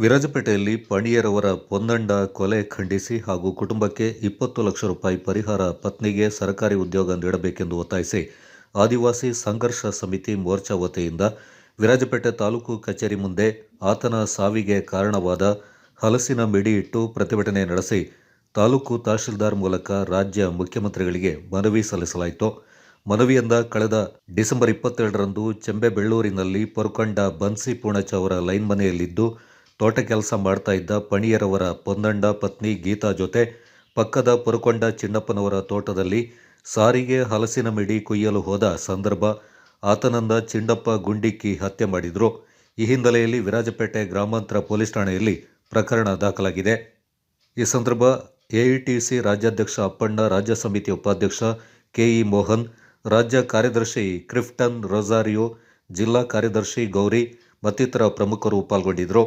ವಿರಾಜಪೇಟೆಯಲ್ಲಿ ಪಣಿಯರವರ ಪೊಂದಂಡ ಕೊಲೆ ಖಂಡಿಸಿ ಹಾಗೂ ಕುಟುಂಬಕ್ಕೆ ಇಪ್ಪತ್ತು ಲಕ್ಷ ರೂಪಾಯಿ ಪರಿಹಾರ ಪತ್ನಿಗೆ ಸರ್ಕಾರಿ ಉದ್ಯೋಗ ನೀಡಬೇಕೆಂದು ಒತ್ತಾಯಿಸಿ ಆದಿವಾಸಿ ಸಂಘರ್ಷ ಸಮಿತಿ ಮೋರ್ಚಾ ವತಿಯಿಂದ ವಿರಾಜಪೇಟೆ ತಾಲೂಕು ಕಚೇರಿ ಮುಂದೆ ಆತನ ಸಾವಿಗೆ ಕಾರಣವಾದ ಹಲಸಿನ ಮಿಡಿ ಇಟ್ಟು ಪ್ರತಿಭಟನೆ ನಡೆಸಿ ತಾಲೂಕು ತಹಶೀಲ್ದಾರ್ ಮೂಲಕ ರಾಜ್ಯ ಮುಖ್ಯಮಂತ್ರಿಗಳಿಗೆ ಮನವಿ ಸಲ್ಲಿಸಲಾಯಿತು. ಮನವಿಯಿಂದ ಕಳೆದ ಡಿಸೆಂಬರ್ ಇಪ್ಪತ್ತೆರಡರಂದು ಚೆಂಬೆಬೆಳ್ಳೂರಿನಲ್ಲಿ ಪೊರ್ಕೊಂಡ ಬನ್ಸಿ ಪೂಣಚ ಅವರ ಲೈನ್ ಮನೆಯಲ್ಲಿದ್ದು ತೋಟ ಕೆಲಸ ಮಾಡ್ತಾ ಇದ್ದ ಪಣಿಯರವರ ಪೊಂದಂಡ ಪತ್ನಿ ಗೀತಾ ಜೊತೆ ಪಕ್ಕದ ಪುರಕೊಂಡ ಚಿನ್ನಪ್ಪನವರ ತೋಟದಲ್ಲಿ ಸಾರಿಗೆ ಹಲಸಿನ ಮಿಡಿ ಕುಯ್ಯಲು ಹೋದ ಸಂದರ್ಭ ಆತನನ್ನ ಚಿಂಡಪ್ಪ ಗುಂಡಿಕ್ಕಿ ಹತ್ಯೆ ಮಾಡಿದ್ರು. ಈ ಹಿನ್ನೆಲೆಯಲ್ಲಿ ವಿರಾಜಪೇಟೆ ಗ್ರಾಮಾಂತರ ಪೊಲೀಸ್ ಠಾಣೆಯಲ್ಲಿ ಪ್ರಕರಣ ದಾಖಲಾಗಿದೆ. ಈ ಸಂದರ್ಭ ಎಐಟಿಸಿ ರಾಜ್ಯಾಧ್ಯಕ್ಷ ಅಪ್ಪಣ್ಣ, ರಾಜ್ಯ ಸಮಿತಿ ಉಪಾಧ್ಯಕ್ಷ ಕೆಇ ಮೋಹನ್, ರಾಜ್ಯ ಕಾರ್ಯದರ್ಶಿ ಕ್ರಿಫ್ಟನ್ ರೊಜಾರಿಯೋ ಜಿಲ್ಲಾ ಕಾರ್ಯದರ್ಶಿ ಗೌರಿ ಮತ್ತಿತರ ಪ್ರಮುಖರು ಪಾಲ್ಗೊಂಡಿದ್ದರು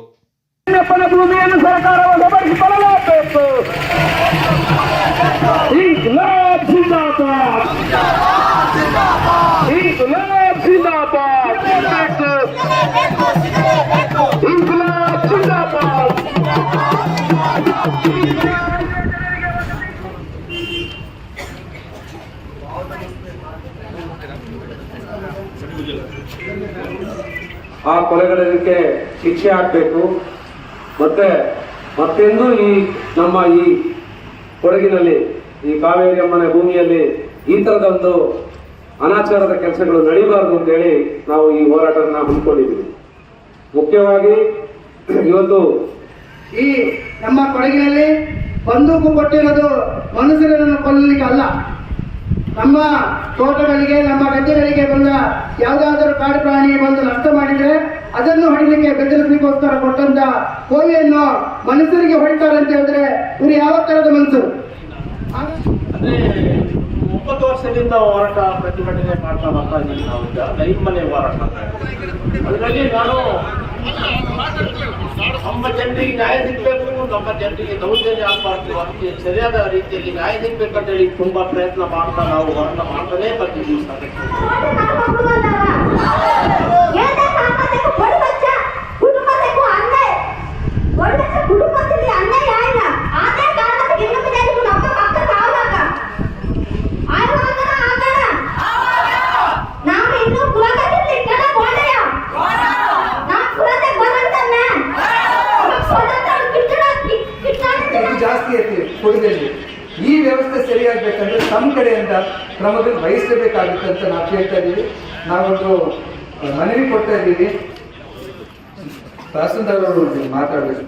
ಚಿನ್ನಪ್ಪನ ಭೂಮಿಯನ್ನು ಸರ್ಕಾರ ವಶಪಡಿಸಿಕೊಳ್ಳಲೇಬೇಕು ಇನ್ಕ್ಲಾಬ್ ಜಿಂದಾಬಾದ್ ಇನ್ಕ್ಲಾಬ್ ಜಿಂದಾಬಾದ್ ಇನ್ಕ್ಲಾಬ್ ಜಿಂದಾಬಾದ್ ಆ ಕೊಲೆಗಳಿಗೆ ಶಿಕ್ಷೆ ಆಗಬೇಕು ಮತ್ತೆ, ಮತ್ತೆಂದು ಈ ನಮ್ಮ ಈ ಕೊಡಗಿನಲ್ಲಿ, ಈ ಕಾವೇರಿ ಅಮ್ಮನ ಭೂಮಿಯಲ್ಲಿ ಈ ಥರದ ಒಂದು ಅನಾಚಾರದ ಕೆಲಸಗಳು ನಡೀಬಾರದು ಅಂತೇಳಿ ನಾವು ಈ ಹೋರಾಟವನ್ನು ಹಮ್ಮಿಕೊಂಡಿದ್ದೀವಿ ಮುಖ್ಯವಾಗಿ ಇವತ್ತು ಈ ನಮ್ಮ ಕೊಡಗಿನಲ್ಲಿ ಬಂದೂಕು ಕೊಟ್ಟಿರೋದು ಮನುಷ್ಯರನ್ನು ಕೊಲ್ಲಲಿಕ್ಕೆ ಅಲ್ಲ. ನಮ್ಮ ತೋಟಗಳಿಗೆ, ನಮ್ಮ ಗದ್ದೆಗಳಿಗೆ ಬಂದ ಯಾವುದಾದರೂ ಕಾಡು ಪ್ರಾಣಿ ಬಂದು ನಷ್ಟ ಮಾಡಿದ್ರೆ ಅದನ್ನು ಹೊಡಿಲಿಕ್ಕೆ ಬೆದರಿಸಲಿಕ್ಕೋಸ್ಕರ ಕೊಟ್ಟಂತ ಕೋವಿಯನ್ನು ಮನುಷ್ಯರಿಗೆ ಹೊಡಿತಾರೆ ಅಂತ ಹೇಳಿದ್ರೆ ಇವರು ಯಾವ ತರದ ಮನಸ್ಸು ಒಂಬತ್ತು ವರ್ಷದಿಂದ ಹೋರಾಟ ಪ್ರತಿಭಟನೆ ಮಾಡ್ತಾ ಬರ್ತಾ ಇದ್ದೀವಿ ನಾವು ಈಗ. ಮನೆ ಹೋರಾಟ. ಅದರಲ್ಲಿ ನಾನು ನಮ್ಮ ಜನರಿಗೆ ನ್ಯಾಯ ಸಿಗಬೇಕು, ನಮ್ಮ ಜನರಿಗೆ ದೌರ್ಜನ್ಯ ಆಗಬಾರ್ದು ಅದಕ್ಕೆ ಸರಿಯಾದ ರೀತಿಯಲ್ಲಿ ನ್ಯಾಯ ಸಿಗ್ಬೇಕಂತ ಹೇಳಿ ತುಂಬಾ ಪ್ರಯತ್ನ ಮಾಡ್ತಾ ನಾವು ಹೋರಾಟ ಮಾಡ್ತಾನೆ ಬರ್ತಿದ್ದೀವಿ ಸಾಕಷ್ಟು. ಐತಿ ಕೊಡಗಲ್ಲಿ ಈ ವ್ಯವಸ್ಥೆ ಸರಿಯಾಗಬೇಕಂದ್ರೆ ತಮ್ಮ ಕಡೆಯಿಂದ ಕ್ರಮಗಳು ವಹಿಸಬೇಕಾಗುತ್ತೆ ಅಂತ ನಾವು ಕೇಳ್ತಾ ಇದ್ದೀವಿ. ನಾವೊಂದು ಮನವಿ ಕೊಡ್ತಾ ಇದ್ದೀವಿ. ತಹಸೀಲ್ದಾರ್ ಅವರು ಮಾತಾಡಬೇಕು.